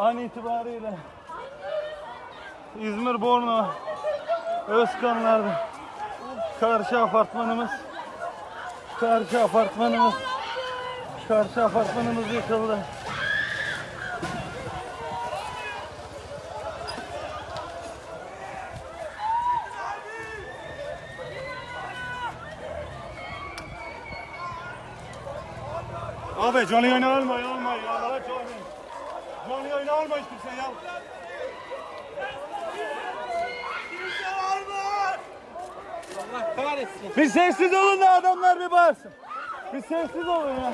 an itibariyle İzmir Borno Özkanlar'da karşı apartmanımız karşı apartmanımız karşı apartmanımız yıkıldı. Abi canlı yayını alma alma ya. Allah Canlı yayını alma hiç kimse ya. Allah kahretsin. Bir sessiz olun da adamlar bir bağırsın. Bir sessiz olun ya.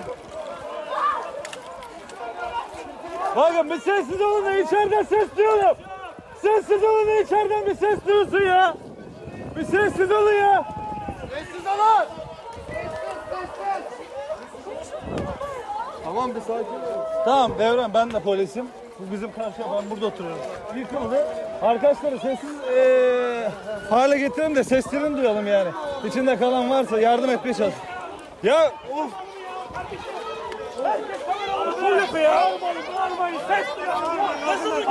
Bakın bir sessiz olun da içeriden ses duyuyorum. Sessiz olun da içeriden bir ses duyulsun ya. Bir sessiz olun ya. Sessiz olun. Tamam bir sakin ol. Tamam Devran ben de polisim. Bu bizim karşıya ben burada oturuyorum. Yıkıldı. Arkadaşları sessiz eee, hale getirelim de seslerini duyalım yani. İçinde kalan varsa yardım etmeye çalış. Ya of. Bu yapı ya. Nasıl bir